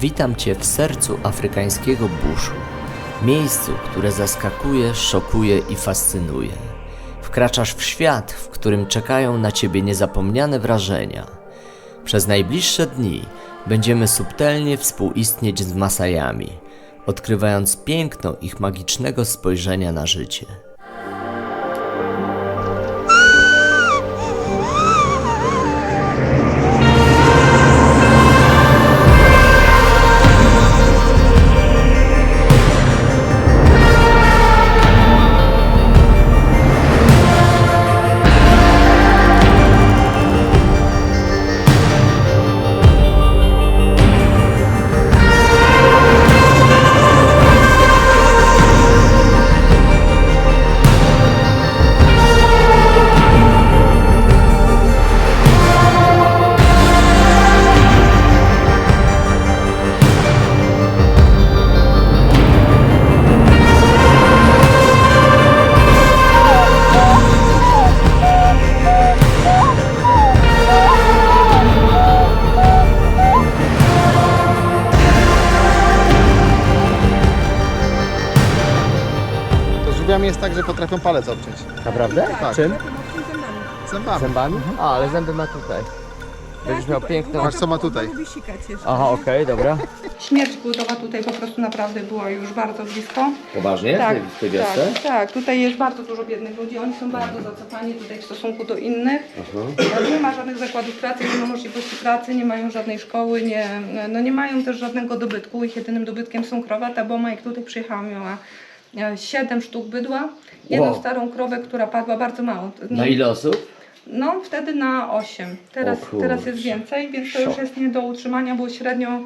Witam Cię w sercu afrykańskiego buszu. Miejscu, które zaskakuje, szokuje i fascynuje. Wkraczasz w świat, w którym czekają na Ciebie niezapomniane wrażenia. Przez najbliższe dni będziemy subtelnie współistnieć z Masajami, odkrywając piękno ich magicznego spojrzenia na życie. Potrafią palec obciąć. Naprawdę? Tak. Czym? Zębami. Zębami? A, ale zęby ma tutaj. Będziesz miał piękną... Patrz co ma tutaj. Lubi sikać jeszcze. Aha, okej, dobra. Śmierć płodowa tutaj po prostu naprawdę była już bardzo blisko. Poważnie? Tak, W tej wiosce? tak, tak. Tutaj jest bardzo dużo biednych ludzi. Oni są bardzo zacofani tutaj w stosunku do innych. Nie ma żadnych zakładów pracy, nie ma możliwości pracy, nie mają żadnej szkoły, nie, no nie mają też żadnego dobytku. Ich jedynym dobytkiem są krowa. Ta boma jak tutaj przyjechała miała siedem sztuk bydła. Jedną Wow. starą krowę, która padła bardzo mało. Na ile osób? No, wtedy na 8. Teraz, O kurczę. teraz jest więcej, więc to już Szok. jest nie do utrzymania, bo średnio,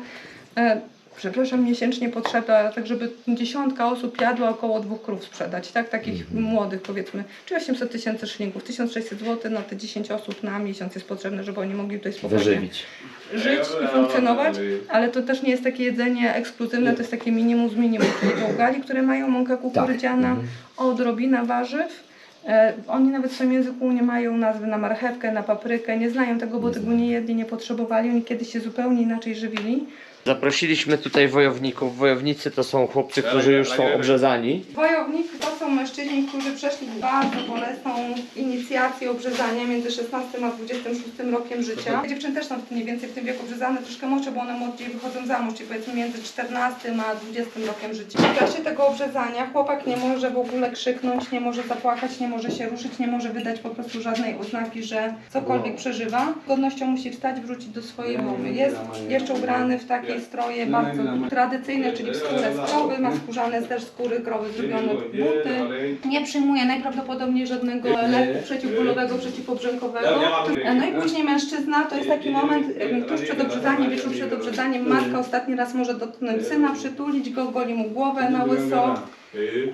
e, przepraszam, miesięcznie potrzeba, tak żeby dziesiątka osób jadła około dwóch krów sprzedać, tak? Takich Mhm. młodych powiedzmy. Czy 800 tysięcy szylingów, 1600 zł na te 10 osób na miesiąc jest potrzebne, żeby oni mogli tutaj spokojnie Wyżywić. żyć i funkcjonować, ale to też nie jest takie jedzenie ekskluzywne, to jest takie minimum z minimum, czyli to ugali, które mają mąkę kukurydziana, Mhm. odrobina warzyw. E, oni nawet w swoim języku nie mają nazwy na marchewkę, na paprykę, nie znają tego, bo tego nie jedli, nie potrzebowali, oni kiedyś się zupełnie inaczej żywili. Zaprosiliśmy tutaj wojowników. Wojownicy to są chłopcy, którzy już są obrzezani. Wojownicy to są mężczyźni, którzy przeszli bardzo bolesną inicjację obrzezania między 16 a 26 rokiem życia. Dziewczyny też są mniej więcej w tym wieku obrzezane, troszkę młodsze, bo one młodziej wychodzą za mąż, czyli powiedzmy między 14 a 20 rokiem życia. W czasie tego obrzezania chłopak nie może w ogóle krzyknąć, nie może zapłakać, nie może się ruszyć, nie może wydać po prostu żadnej oznaki, że cokolwiek przeżywa. Z godnością musi wstać, wrócić do swojej domy. Jest jeszcze ubrany w takie stroje bardzo tradycyjne, czyli w skórę z krowy, ma skórzane też skóry krowy zrobione buty. Nie przyjmuje najprawdopodobniej żadnego leku przeciwbólowego, przeciwobrzękowego. No i później mężczyzna, to jest taki moment tuż przed obrzezaniem, wieczór przed obrzezaniem, matka ostatni raz może dotknąć syna, przytulić go, goli mu głowę na łyso.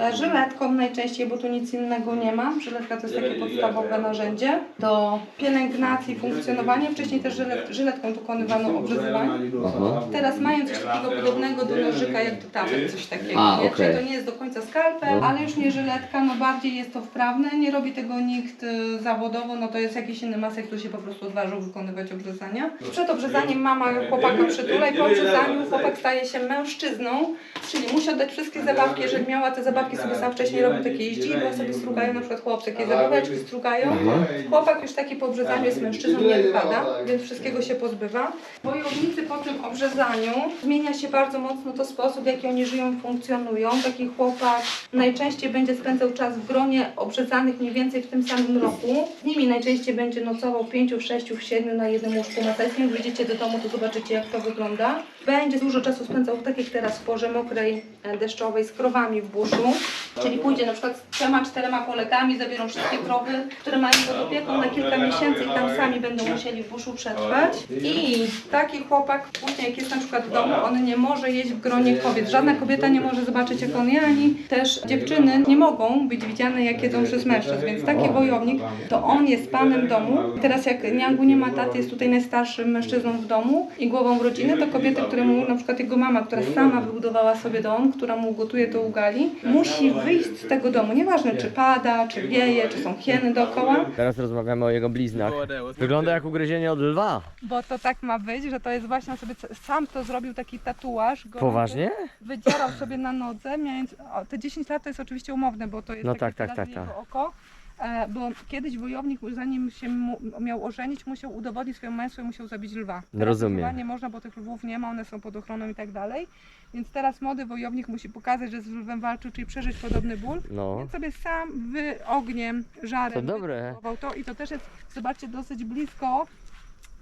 E, Żyletką najczęściej, bo tu nic innego nie ma. Żyletka to jest takie podstawowe narzędzie do pielęgnacji, funkcjonowania. Wcześniej też żylet, żyletką dokonywano obrzezywań. Teraz mają coś takiego podobnego do nożyka jak do tapet, coś takiego. A, nie? Czyli to nie jest do końca skalpel, ale już nie żyletka, no bardziej jest to wprawne. Nie robi tego nikt y, zawodowo, no to jest jakiś inny masek, który się po prostu odważył wykonywać obrzezania. Przed obrzezaniem mama chłopaka przytula i po obrzezaniu chłopak staje się mężczyzną, czyli musi oddać wszystkie zabawki, jeżeli miała te zabawki sobie sam wcześniej robił takie jeździwa, sobie strugają, na przykład chłopcy jakieś zabaweczki strugają. Chłopak już taki po obrzezaniu jest mężczyzną, nie wypada, więc wszystkiego się pozbywa. Wojownicy po tym obrzezaniu zmienia się bardzo mocno to sposób, w jaki oni żyją, funkcjonują. Taki chłopak najczęściej będzie spędzał czas w gronie obrzezanych mniej więcej w tym samym roku. Z nimi najczęściej będzie nocował pięciu, sześciu, w siedmiu na jednym łóżku maceskim. Jak wyjdziecie do domu, to zobaczycie jak to wygląda. Będzie dużo czasu spędzał, tak jak teraz, w porze mokrej, e, deszczowej, z krowami w buszu. Czyli pójdzie na przykład z trzema, czterema kolegami, zabiorą wszystkie krowy, które mają pod opieką na kilka miesięcy i tam sami będą musieli w buszu przetrwać. I taki chłopak później, jak jest na przykład w domu, on nie może jeść w gronie kobiet. Żadna kobieta nie może zobaczyć jak on je, ani też dziewczyny nie mogą być widziane jak jedzą przez mężczyzn. Więc taki wojownik, to on jest panem domu. Teraz jak Niangu nie ma taty, jest tutaj najstarszym mężczyzną w domu i głową rodziny, to kobiety, które mu, na przykład jego mama, która sama wybudowała sobie dom, która mu gotuje to ugali, musi wyjść z tego domu. Nieważne czy pada, czy wieje, czy są hieny dookoła. Teraz rozmawiamy o jego bliznach. Wygląda jak ugryzienie od lwa. Bo to tak ma być, że to jest właśnie on sobie sam to zrobił taki tatuaż. gorący. Poważnie? Wydzierał sobie na nodze, mając, o, te 10 lat to jest oczywiście umowne, bo to jest No tak, tak, wyraz tak, w jego tak. oko. E, bo kiedyś wojownik, zanim się miał ożenić, musiał udowodnić swoje męstwo i musiał zabić lwa. Teraz Rozumiem. Lwa nie można, bo tych lwów nie ma, one są pod ochroną i tak dalej. Więc teraz młody wojownik musi pokazać, że z lwem walczył, czyli przeżyć podobny ból. No. Więc sobie sam wy ogniem, żarem To dobre. to i to też jest, zobaczcie, dosyć blisko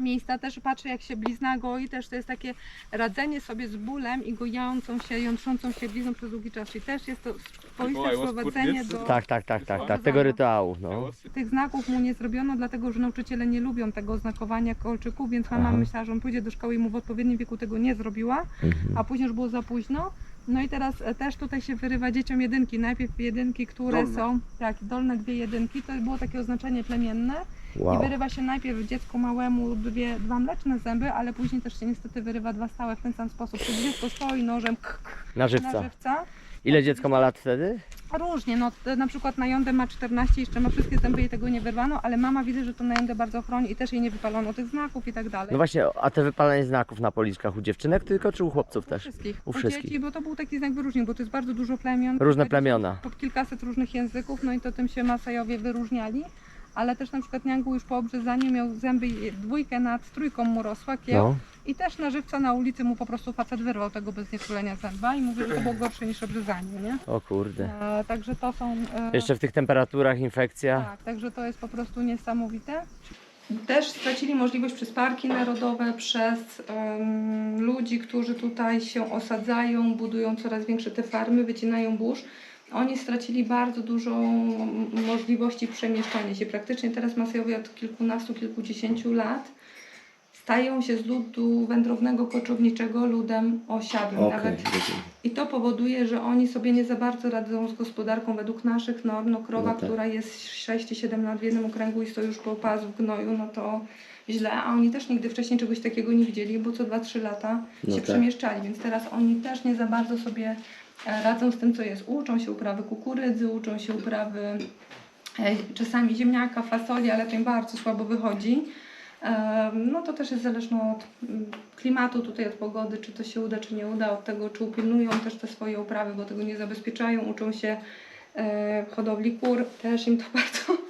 miejsca. Też patrzę, jak się blizna goi, też to jest takie radzenie sobie z bólem i gojącą się, jątrzącą się blizną przez długi czas. Czyli też jest to swoiste sprowadzenie do Tak, tak, tak, tak, tak. Tego rytuału, no. tych znaków mu nie zrobiono, dlatego że nauczyciele nie lubią tego oznakowania kolczyków, więc mama Aha. myślała, że on pójdzie do szkoły i mu w odpowiednim wieku tego nie zrobiła, Mhm. a później już było za późno. No i teraz e, też tutaj się wyrywa dzieciom jedynki. Najpierw jedynki, które Dolne. są, tak, dolne dwie jedynki, to było takie oznaczenie plemienne. I Wow. wyrywa się najpierw dziecku małemu dwie, dwa mleczne zęby, ale później też się niestety wyrywa dwa stałe w ten sam sposób. Czyli dziecko stoi nożem k, k, Na na żywca. żywca. Ile dziecko ma lat wtedy? Różnie, no na przykład na jądę ma 14, jeszcze ma wszystkie zęby i tego nie wyrwano, ale mama widzę, że to na jądę bardzo chroni i też jej nie wypalono tych znaków i tak dalej. No właśnie, a te wypalenie znaków na policzkach u dziewczynek tylko, czy u chłopców u też? wszystkich. U U wszystkich. dzieci, bo to był taki znak wyróżnień, bo to jest bardzo dużo plemion. Różne plemiona. Po kilkaset różnych języków, no i to tym się Masajowie wyróżniali. Ale też na przykład Niangu już po obrzezaniu miał zęby i dwójkę nad trójką mu rosła kieł. No. I też na żywca na ulicy mu po prostu facet wyrwał tego bez nieczulenia zęba i mówił, że to było gorsze niż obrzezanie, nie? O kurde. E, także to są... E, Jeszcze w tych temperaturach infekcja. Tak, także to jest po prostu niesamowite. Też stracili możliwość przez parki narodowe, przez em, ludzi, którzy tutaj się osadzają, budują coraz większe te farmy, wycinają burz. Oni stracili bardzo dużo możliwości przemieszczania się. Praktycznie teraz Masajowie od kilkunastu, kilkudziesięciu lat stają się z ludu wędrownego, koczowniczego ludem osiadłym. Nawet i to powoduje, że oni sobie nie za bardzo radzą z gospodarką według naszych norm. No krowa, No tak. która jest 6-7 lat w jednym okręgu i stoi już po pas w gnoju, no to źle. A oni też nigdy wcześniej czegoś takiego nie widzieli, bo co 2-3 lata No się tak. przemieszczali, więc teraz oni też nie za bardzo sobie radzą z tym, co jest. Uczą się uprawy kukurydzy, uczą się uprawy e, czasami ziemniaka, fasoli, ale to im bardzo słabo wychodzi. E, No to też jest zależne od mm, klimatu, tutaj od pogody, czy to się uda, czy nie uda, od tego, czy upilnują też te swoje uprawy, bo tego nie zabezpieczają, uczą się e, hodowli kur, też im to bardzo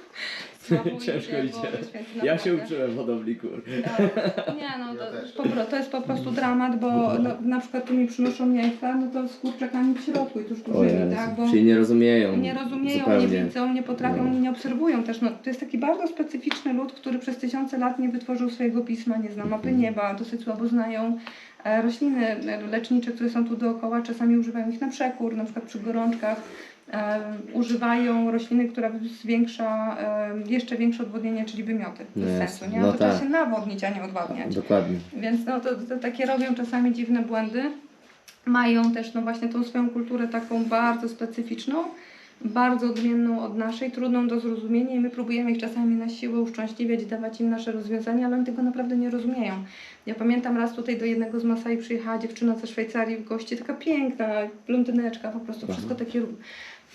słabo Ciężko idzie, idzie. Boże święty, Ja się naprawdę. uczyłem hodowli kur. Tak. Nie no, to, po, pro- to jest po prostu dramat, bo no, na przykład tu mi przynoszą jajka, no to z kurczakami w środku i tuż tu żywi, tak? Bo Czyli nie rozumieją. nie rozumieją, nie widzą, nie potrafią, No. nie obserwują też. No, to jest taki bardzo specyficzny lud, który przez tysiące lat nie wytworzył swojego pisma, nie zna mapy Mhm. nieba, dosyć słabo znają e, rośliny e, lecznicze, które są tu dookoła, czasami używają ich na przekór, na przykład przy gorączkach. E, używają rośliny, która zwiększa e, jeszcze większe odwodnienie, czyli wymioty. Bez No sensu, jasne. nie? No to trzeba tak. się nawodnić, a nie odwadniać. Dokładnie. Więc no, to, to takie robią czasami dziwne błędy. Mają też no właśnie tą swoją kulturę taką bardzo specyficzną, bardzo odmienną od naszej, trudną do zrozumienia i my próbujemy ich czasami na siłę uszczęśliwiać, dawać im nasze rozwiązania, ale oni tego naprawdę nie rozumieją. Ja pamiętam raz tutaj do jednego z Masai przyjechała dziewczyna ze Szwajcarii w gości, taka piękna, blondyneczka, po prostu wszystko takie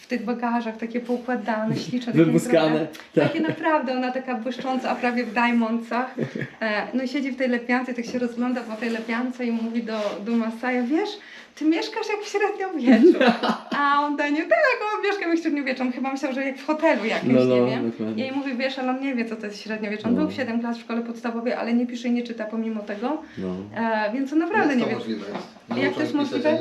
w tych bagażach, takie poukładane, śliczne. takie Wymuskane. naprawdę- takie naprawdę, ona taka błyszcząca, a prawie w diamondsach. E, no i siedzi w tej lepiance, tak się rozgląda po tej lepiance i mówi do, do Masaja, wiesz, ty mieszkasz jak w średniowieczu. A on do niej, tak, on mieszka jak w średniowieczu. Chyba myślał, że jak w hotelu jakimś, No, no, nie wiem. dokładnie. I jej mówi, wiesz, ale on nie wie, co to jest średniowiecze. On No. był w 7 klas w szkole podstawowej, ale nie pisze i nie czyta pomimo tego. No. E, więc on naprawdę nie Jak wie. to możliwe jest? Jak to jest możliwe?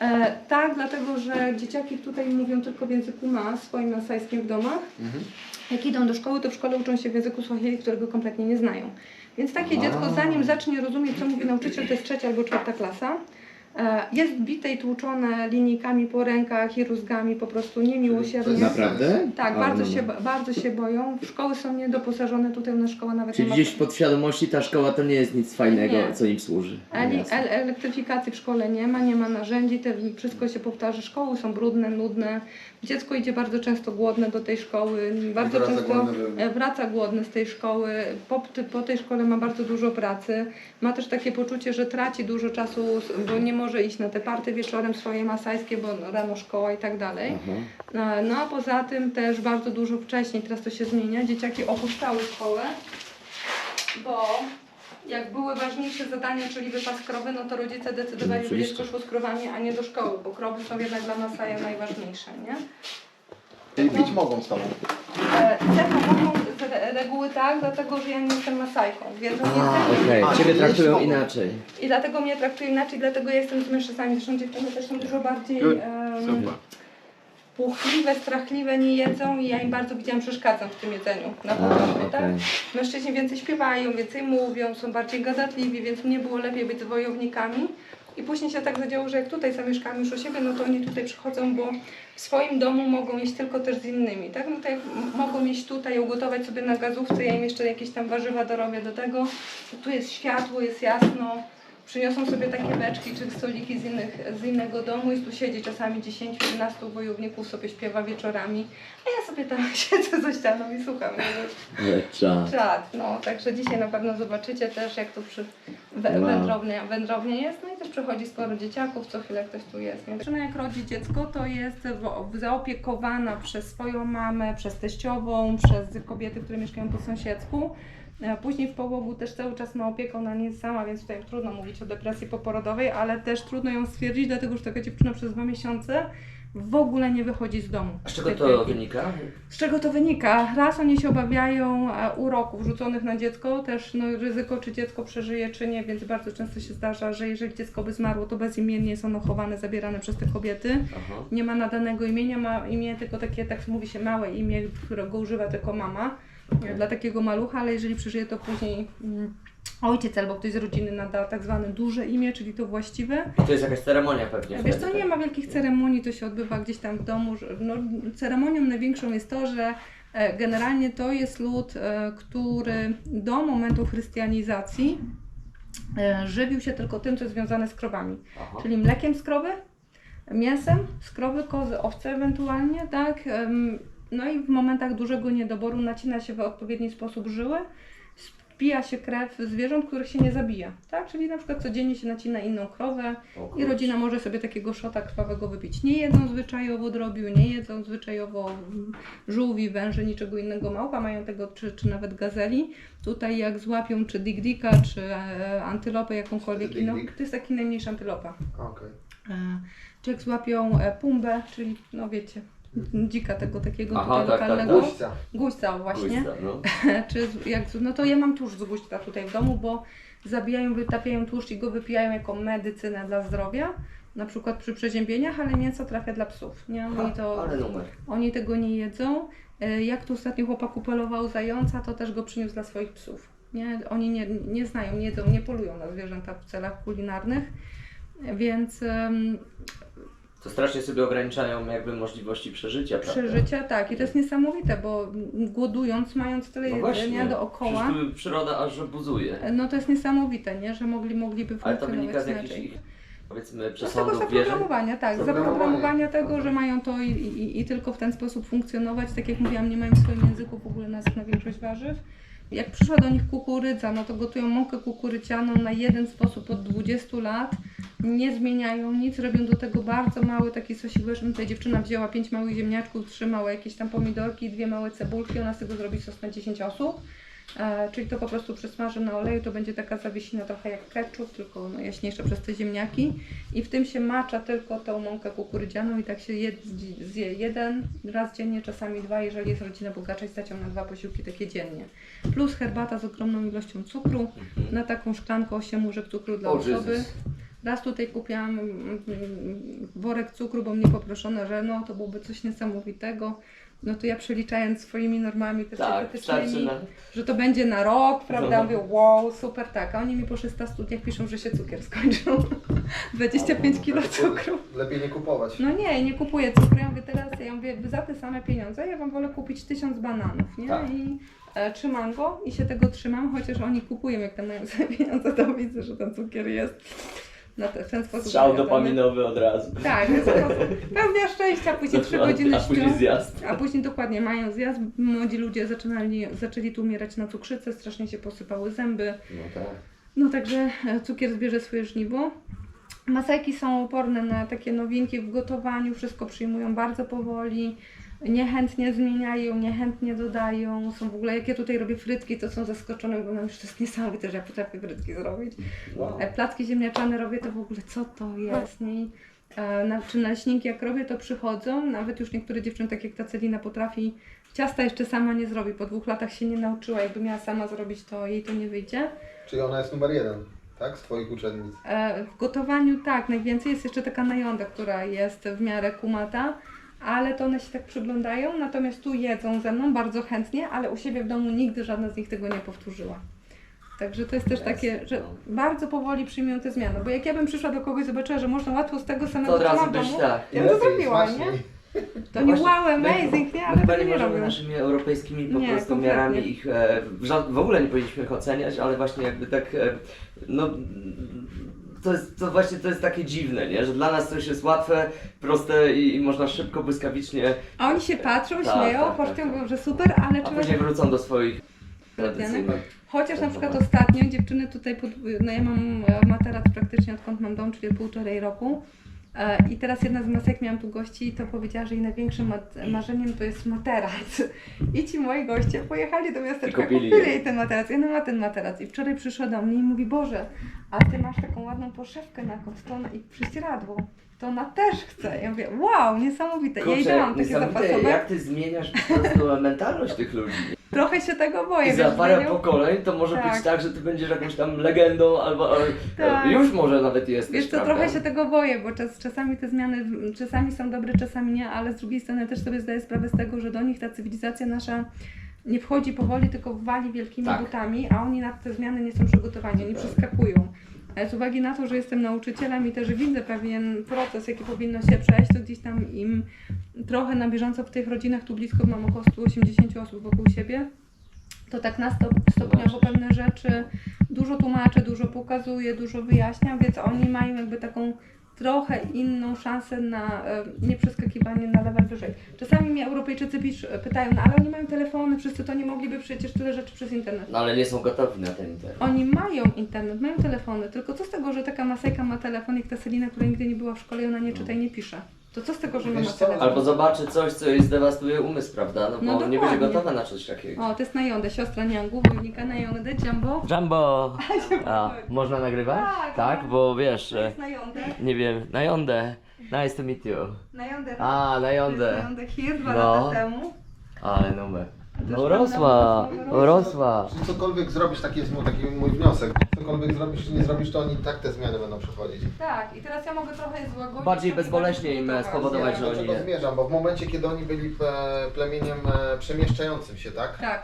E, tak, dlatego, że dzieciaki tutaj mówią tylko w języku ma, swoim masajskim w domach. Mhm. Jak idą do szkoły, to w szkole uczą się w języku Swahili, którego kompletnie nie znają. Więc takie A. dziecko, zanim zacznie rozumieć, co mówi nauczyciel, to jest trzecia albo czwarta klasa. E, Jest bite i tłuczone linijkami po rękach i rózgami, po prostu niemiłosiernie. Naprawdę? Tak, bardzo, no, się, no. bardzo się boją. Szkoły są niedoposażone, tutaj u nas szkoła nawet Czyli nie ma... gdzieś w podświadomości ta szkoła to nie jest nic fajnego, Nie. co im służy. Eli- Jasne. el- elektryfikacji w szkole nie ma, nie ma narzędzi, te, wszystko się powtarza. Szkoły są brudne, nudne. Dziecko idzie bardzo często głodne do tej szkoły, bardzo wraca często głodne e, wraca głodny z tej szkoły. Po, ty- po tej szkole ma bardzo dużo pracy. Ma też takie poczucie, że traci dużo czasu, bo nie może iść na te party wieczorem swoje masajskie, bo rano szkoła i tak dalej. No, no a poza tym też bardzo dużo wcześniej, teraz to się zmienia, dzieciaki opuszczały szkołę, bo jak były ważniejsze zadania, czyli wypas krowy, no to rodzice decydowali, że dziecko szło z krowami, a nie do szkoły, bo krowy są jednak dla Masaja najważniejsze, nie? Czyli bić mogą z tobą. E, mogą reguły tak, dlatego że ja nie jestem Masajką, więc nie jestem Okej, A, ciebie czyli traktują jest inaczej. i dlatego mnie traktują inaczej, dlatego ja jestem z mężczyznami, zresztą dziewczyny też są dużo bardziej Good. Super. puchliwe, strachliwe, nie jedzą i ja im bardzo widziałam przeszkadzam w tym jedzeniu na początku, tak? Mężczyźni więcej śpiewają, więcej mówią, są bardziej gadatliwi, więc mnie było lepiej być z wojownikami. I później się tak zadziało, że jak tutaj zamieszkamy już u siebie, no to oni tutaj przychodzą, bo w swoim domu mogą jeść tylko też z innymi, tak? No jak mogą jeść tutaj, ugotować sobie na gazówce, ja im jeszcze jakieś tam warzywa dorobię do tego. Tu jest światło, jest jasno. Przyniosą sobie takie beczki czy stoliki z, innych, z innego domu i tu siedzi czasami 10-11 wojowników, sobie śpiewa wieczorami, a ja sobie tam siedzę za ścianą i słucham. Lecza. Czad, no, także dzisiaj na pewno zobaczycie też, jak tu przy wędrownie, wędrownie jest. No i też przychodzi sporo dzieciaków, co chwilę ktoś tu jest. Nie? Dziewczyna jak rodzi dziecko, to jest zaopiekowana przez swoją mamę, przez teściową, przez kobiety, które mieszkają po sąsiedzku. E, Później w połogu też cały czas ma opiekę, ona nie jest sama, więc tutaj trudno mówić o depresji poporodowej, ale też trudno ją stwierdzić, dlatego że taka dziewczyna przez dwa miesiące w ogóle nie wychodzi z domu. A z czego to wynika? z czego to wynika? Raz oni się obawiają e, uroków rzuconych na dziecko, też no, ryzyko, czy dziecko przeżyje, czy nie, więc bardzo często się zdarza, że jeżeli dziecko by zmarło, to bezimiennie jest ono chowane, zabierane przez te kobiety. Aha. Nie ma nadanego imienia, ma imię tylko takie, tak mówi się, małe imię, którego używa tylko mama dla takiego malucha, ale jeżeli przeżyje, to później mm, ojciec albo ktoś z rodziny nada tak zwane duże imię, czyli to właściwe. I to jest jakaś ceremonia pewnie. Wiesz co, nie tak? ma wielkich ceremonii, to się odbywa gdzieś tam w domu. No, ceremonią największą jest to, że e, generalnie to jest lud, e, który do momentu chrystianizacji e, żywił się tylko tym, co jest związane z krowami. Aha. Czyli mlekiem z krowy, mięsem z krowy, kozy, owce ewentualnie, tak? No i w momentach dużego niedoboru nacina się w odpowiedni sposób żyły, spija się krew zwierząt, których się nie zabija, tak? Czyli na przykład codziennie się nacina inną krowę, O i rodzina może sobie takiego szota krwawego wypić. Nie jedzą zwyczajowo drobiu, nie jedzą zwyczajowo mm, żółwi, węży, niczego innego. Małpa mają tego, czy, czy nawet gazeli. Tutaj jak złapią czy digdika, czy e, antylopę jakąkolwiek inną. To jest taki najmniejsza antylopa. Okej. E, czy jak złapią e, pumbę, czyli no wiecie, dzika tego takiego Aha, tutaj tak, tak, lokalnego. Guźca. Guźca właśnie. Guźca, no. czy jak, no to ja mam tłuszcz z guźca tutaj w domu, bo zabijają, wytapiają tłuszcz i go wypijają jako medycynę dla zdrowia. Na przykład przy przeziębieniach, ale mięso trafia dla psów. Nie? Oni, to, Ale numer. oni tego nie jedzą. E, Jak tu ostatnio chłopak upolował zająca, to też go przyniósł dla swoich psów. Nie? Oni nie, nie znają, nie jedzą, nie polują na zwierzęta w celach kulinarnych. Więc To strasznie sobie ograniczają jakby możliwości przeżycia, prawda? przeżycia, tak. I to jest niesamowite, bo głodując, mając tyle No jedzenia dookoła, Przecież tu przyroda aż buzuje. No to jest niesamowite, nie? że mogli, mogliby Ale to funkcjonować wynika z jakichś inaczej. ich, powiedzmy, No z tego zaprogramowania, tak, Zaprogramowania. zaprogramowania tego, że mają to i, i, i tylko w ten sposób funkcjonować. Tak jak mówiłam, nie mają w swoim języku w ogóle nazw na większość warzyw. Jak przyszła do nich kukurydza, no to gotują mąkę kukurycianą na jeden sposób od 20 lat. Nie zmieniają nic, robią do tego bardzo mały taki sosiłek. Tutaj dziewczyna wzięła pięć małych ziemniaczków, trzy małe jakieś tam pomidorki, dwie małe cebulki. Ona z tego zrobi sos na 10 osób. E, czyli to po prostu przesmaży na oleju, to będzie taka zawiesina trochę jak ketchup, tylko no, jaśniejsza przez te ziemniaki. I w tym się macza tylko tą mąkę kukurydzianą i tak się jed, zje jeden raz dziennie, czasami dwa, jeżeli jest rodzina bogacza i stać ją na dwa posiłki takie dziennie. Plus herbata z ogromną ilością cukru, Mhm. na taką szklankę 8 łyżek cukru dla osoby. Raz tutaj kupiłam mm, worek cukru, bo mnie poproszono, że no to byłoby coś niesamowitego. No to ja przeliczając swoimi normami też Tak, dietetycznymi, na... że to będzie na rok, prawda? No. Mówię, wow, super, tak. A oni mi po 600 studiach piszą, że się cukier skończył. 25 kilo cukru. Lepiej nie kupować. No nie, nie kupuję cukru. Ja mówię teraz, ja mówię, za te same pieniądze, ja wam wolę kupić tysiąc bananów, nie? Tak. I e, trzymam go i się tego trzymam, chociaż oni kupują, jak tam mają sobie pieniądze, to widzę, że ten cukier jest na te, w ten sposób. Strzał dopaminowy od razu. Tak, pełnia szczęścia, później 3 godziny a później zjazd. A później dokładnie mają zjazd, młodzi ludzie zaczynali, zaczęli tu umierać na cukrzycę, strasznie się posypały zęby. No tak. No także e, cukier zbierze swoje żniwo. Masajki są oporne na takie nowinki w gotowaniu, wszystko przyjmują bardzo powoli, niechętnie zmieniają, niechętnie dodają. Są w ogóle, jak ja tutaj robię frytki, to są zaskoczone, bo mówią, że to jest niesamowite, że ja potrafię frytki zrobić. E, Placki ziemniaczane robię, to w ogóle co to jest? Nie? E, Na, czy naleśniki jak robię, to przychodzą. Nawet już niektóre dziewczyny, tak jak ta Celina, potrafi ciasta jeszcze sama nie zrobi. Po dwóch latach się nie nauczyła. Jakby miała sama zrobić, to jej to nie wyjdzie. Czyli ona jest numer jeden, tak? Z Twoich uczennic. E, W gotowaniu tak, najwięcej jest jeszcze taka najonda, która jest w miarę kumata, ale to one się tak przyglądają, natomiast tu jedzą ze mną bardzo chętnie, ale u siebie w domu nigdy żadna z nich tego nie powtórzyła. Także to jest też takie, że bardzo powoli przyjmują te zmiany, bo jak ja bym przyszła do kogoś i zobaczyła, że można łatwo z tego To samego od co razu mam w byś domu, tak. ja bym to zrobiła, nie? To nie Właśnie, wow, my- amazing, nie? My Ale chyba tego nie nie możemy robią. naszymi europejskimi po Nie, prostu kompletnie. miarami ich e, w, ża- w ogóle nie powinniśmy ich oceniać, ale właśnie jakby tak e, no to jest, to właśnie to jest takie dziwne, nie? Że dla nas coś jest łatwe, proste i, i można szybko, błyskawicznie, A oni się patrzą, Tak, śmieją, tak, pocztą tak, mówią, że super, ale a trzeba później wrócą do swoich Tradycyjnych. Chociaż na przykład ostatnio dziewczyny tutaj, pod, no ja mam e, materac praktycznie odkąd mam dom, czyli od półtorej roku. E, I teraz jedna z masek, miałam tu gości to powiedziała, że jej największym marzeniem to jest materac. I ci moi goście pojechali do miasteczka, I kupili kupili je. jej ten materac. I ona ma ten materac. I wczoraj przyszła do mnie i mówi, Boże, a ty masz taką ładną poszewkę na kąt to i prześcieradło. To ona też chce. Ja mówię, wow, niesamowite. ja jej Kurczę, dałam takie niesamowite, zapasowe. jak ty zmieniasz po prostu mentalność tych ludzi. Trochę się tego boję. I za wiesz, parę pokoleń to może Tak. być tak, że ty będziesz jakąś tam legendą albo e, Tak. już może nawet jesteś, Wiesz co, prawda? trochę się tego boję, bo czas, czasami te zmiany czasami są dobre, czasami nie, ale z drugiej strony też sobie zdaję sprawę z tego, że do nich ta cywilizacja nasza nie wchodzi powoli, tylko wali wielkimi Tak. butami, a oni na te zmiany nie są przygotowani, oni Tak. przeskakują. Ale z uwagi na to, że jestem nauczycielem i też widzę pewien proces, jaki powinno się przejść, to gdzieś tam im trochę na bieżąco w tych rodzinach, tu blisko mam około 180 osób wokół siebie, to tak na stop, stopniowo pewne rzeczy dużo tłumaczę, dużo pokazuję, dużo wyjaśniam, więc oni mają jakby taką trochę inną szansę na e, nie przeskakiwanie na level wyżej. Czasami mnie Europejczycy pisz, pytają, no ale oni mają telefony, wszyscy to nie mogliby przecież tyle rzeczy przez internet. No ale nie są gotowi na ten internet. Oni mają internet, mają telefony, tylko co z tego, że taka masejka ma telefon, jak ta Selina, która nigdy nie była w szkole ona nie czyta i nie pisze. To co z tego, że Wiesz ma co? Albo zobaczy coś, co jej zdewastuje umysł, prawda? No bo No nie będzie dokładnie. gotowa na coś takiego. O, to jest Najondę, siostra Niangu, wujnika Najondę, Jumbo. Jumbo! A, można nagrywać? Tak, Tak, no. bo wiesz, To e, jest Najondę. nie wiem, na Jondę. Nice to meet you. Najondę. A, na Jondę. Najondę here dwa No. lata temu. Ale numer. No prawda, urosła. Czyli cokolwiek zrobisz, taki jest mój, taki mój wniosek. Cokolwiek zrobisz czy nie zrobisz, to oni tak te zmiany będą przechodzić. Tak, i teraz ja mogę trochę je złagodzić. Bardziej bezboleśnie im bardziej spowodować, Ja że do oni czego nie. zmierzam, bo w momencie, kiedy oni byli e, plemieniem e, przemieszczającym się, tak? Tak,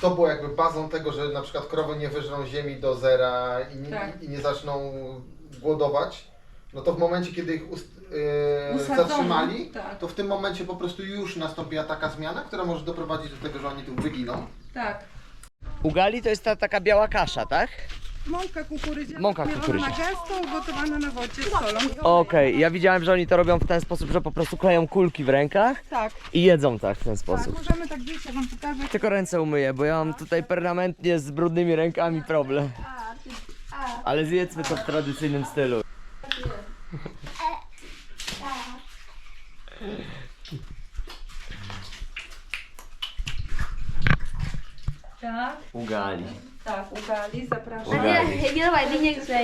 To było jakby bazą tego, że na przykład krowy nie wyżrą ziemi do zera i nie, Tak. i nie zaczną głodować. No to w momencie, kiedy ich ust, e, Usadzono, zatrzymali, tak. to w tym momencie po prostu już nastąpiła taka zmiana, która może doprowadzić do tego, że oni tu wyginą. tak. Ugali to jest ta taka biała kasza, tak? Mąka kukurydziana. Mąka kukurydziana. na gęsto, ugotowana na wodzie z solą. Okej, ja widziałem, że oni to robią w ten sposób, że po prostu kleją kulki w rękach Tak, i jedzą tak w ten tak, sposób. możemy tak gdzieś, ja wam pokażę. Tylko ręce umyję, bo ja mam tutaj permanentnie z brudnymi rękami problem. Ale zjedzmy to w tradycyjnym stylu. Tak, Ugali. tak, ugali, zapraszam. Ugali. Nie, nie dawaj, ty nie chcę.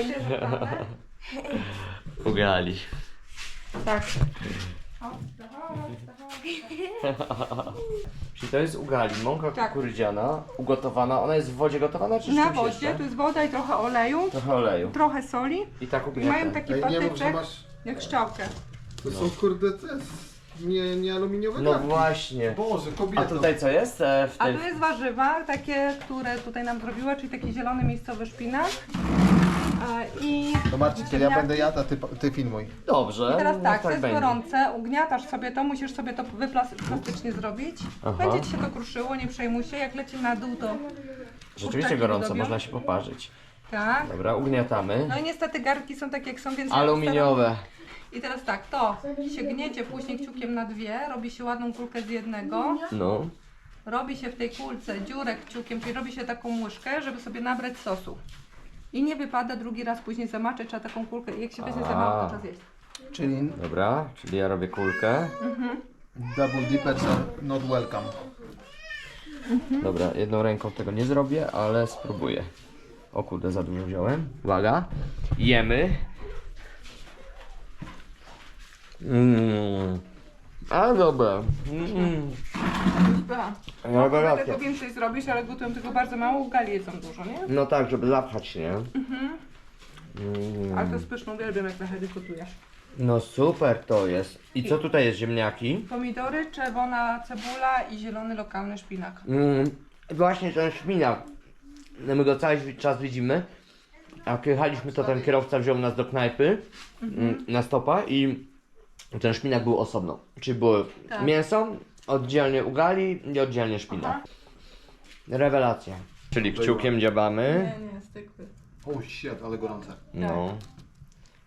Ugali. Tak. Czyli to jest ugali, mąka Tak. kukurydziana, ugotowana. Ona jest w wodzie gotowana czy z Na czymś wodzie, jeszcze? tu jest woda i trochę oleju, Trochę oleju. trochę soli. I tak I mają ugniatę. taki Ej, nie mów, że patyczek, masz... jak szczałkę. To są kurde te nie, nie aluminiowe No właśnie. Boże, A kobieto. tutaj co jest? E, w A tu jest warzywa, takie, które tutaj nam zrobiła, czyli taki zielony miejscowy szpinak. E, I To Marcin, to ja ziemniaki. będę jadł, a ty, ty filmuj. Dobrze. I teraz niech tak, to jest będzie. gorące, ugniatasz sobie to, musisz sobie to wyplastycznie zrobić. Aha. Będzie ci się to kruszyło, nie przejmuj się, jak leci na dół to... Rzeczywiście kurczaki gorąco, wydobią. można się poparzyć. Tak. Dobra, ugniatamy. No i niestety garnki są takie jak są, więc... ja Aluminiowe. I teraz tak, to się gniecie później kciukiem na dwie, robi się ładną kulkę z jednego, No. robi się w tej kulce dziurę kciukiem, czyli robi się taką łyżkę, żeby sobie nabrać sosu. I nie wypada drugi raz później zamaczać, trzeba taką kulkę i jak się weźmie za mało, to czas jeść. Czyli Dobra, czyli ja robię kulkę. double dippers are not welcome. Dobra, jedną ręką tego nie zrobię, ale spróbuję. O kurde, za dużo wziąłem. Uwaga. Jemy. Mmm. A dobra. Mm. Mogę rację. tego więcej zrobić, ale gotują tego bardzo mało, gali jedzą dużo, nie? No tak, żeby zapchać, nie? Mm. Ale to jest pyszne, uwielbiam jak na hedy gotujesz. No super to jest. I co tutaj jest ziemniaki? Pomidory, czerwona cebula i zielony lokalny szpinak. Mm, właśnie ten szpinak. No My go cały czas widzimy. Jak jechaliśmy, to ten kierowca wziął nas do knajpy mm, na stopa i ten szpinak był osobno. Czyli było Tak. mięso, oddzielnie ugali i oddzielnie szpinak. Aha. Rewelacja. Czyli kciukiem dziabamy. Nie, nie, stykły. O shit, ale gorące. No,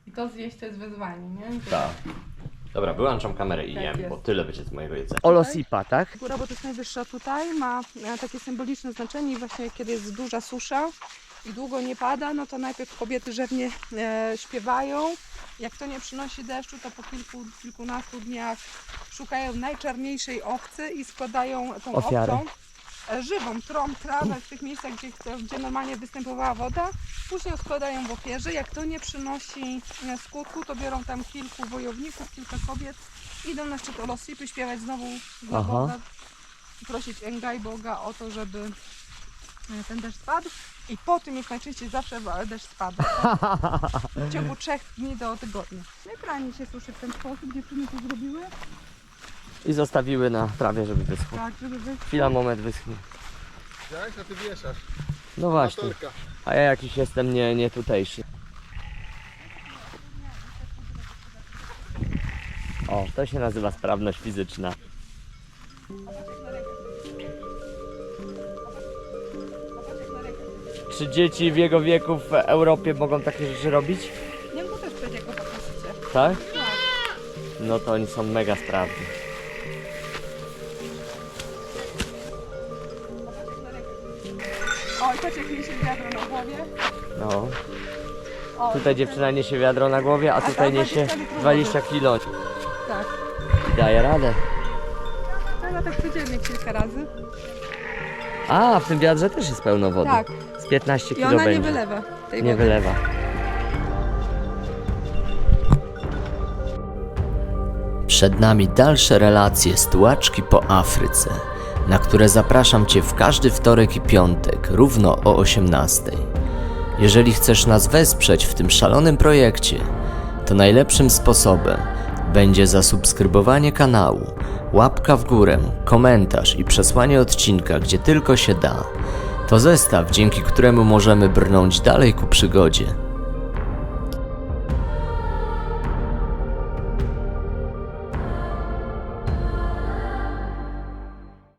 I to zjeść to jest wyzwanie, nie? tak. Dobra, wyłączam kamerę i Tak jem, jest. bo tyle będzie z mojego jedzenia. Olosipa, tak? Góra, bo to jest najwyższa tutaj, ma e, takie symboliczne znaczenie i właśnie kiedy jest duża susza i długo nie pada, no to najpierw kobiety rzewnie e, śpiewają. Jak to nie przynosi deszczu, to po kilku, kilkunastu dniach szukają najczarniejszej owcy i składają tą Ofiarę. owcą e, żywą, trą, trawę w tych miejscach, gdzie, gdzie normalnie występowała woda. Później ją składają w ofierze. Jak to nie przynosi e, skutku, to biorą tam kilku wojowników, kilka kobiet, idą na szczyt Olosipy śpiewać znowu Aha. Boga, prosić Engaj Boga o to, żeby e, ten deszcz spadł. I po tym jak najczęściej zawsze deszcz spada. W ciągu trzech dni do tygodnia. No i pranie się suszy w ten sposób, dziewczyny to zrobiły. I zostawiły na trawie, żeby wyschło. Tak, żeby wy... Chwila, moment, wyschnie. Jak? A ty wieszasz? No właśnie. Amatorka. A ja jakiś jestem nie, nie tutejszy. O, to się nazywa sprawność fizyczna. Czy dzieci w jego wieku w Europie mogą takie rzeczy robić? Nie mogę też powiedzieć poprosicie. Tak? Tak. No to oni są mega sprawni. O, i patrz jak mi się wiadro na głowie. No. O, Tutaj dziewczyna niesie wiadro na głowie, a tutaj ta niesie 20 litrów 20 kilo. Tak. Daje radę. Ale tak codziennie kilka razy. A, w tym wiadrze też jest pełno wody. Tak. Z 15 I kilo ona nie będzie. wylewa tej Nie wody. wylewa. Przed nami dalsze relacje z tułaczki po Afryce, na które zapraszam Cię w każdy wtorek i piątek, równo o 18. Jeżeli chcesz nas wesprzeć w tym szalonym projekcie, to najlepszym sposobem będzie zasubskrybowanie kanału, łapka w górę, komentarz i przesłanie odcinka, gdzie tylko się da. To zestaw, dzięki któremu możemy brnąć dalej ku przygodzie.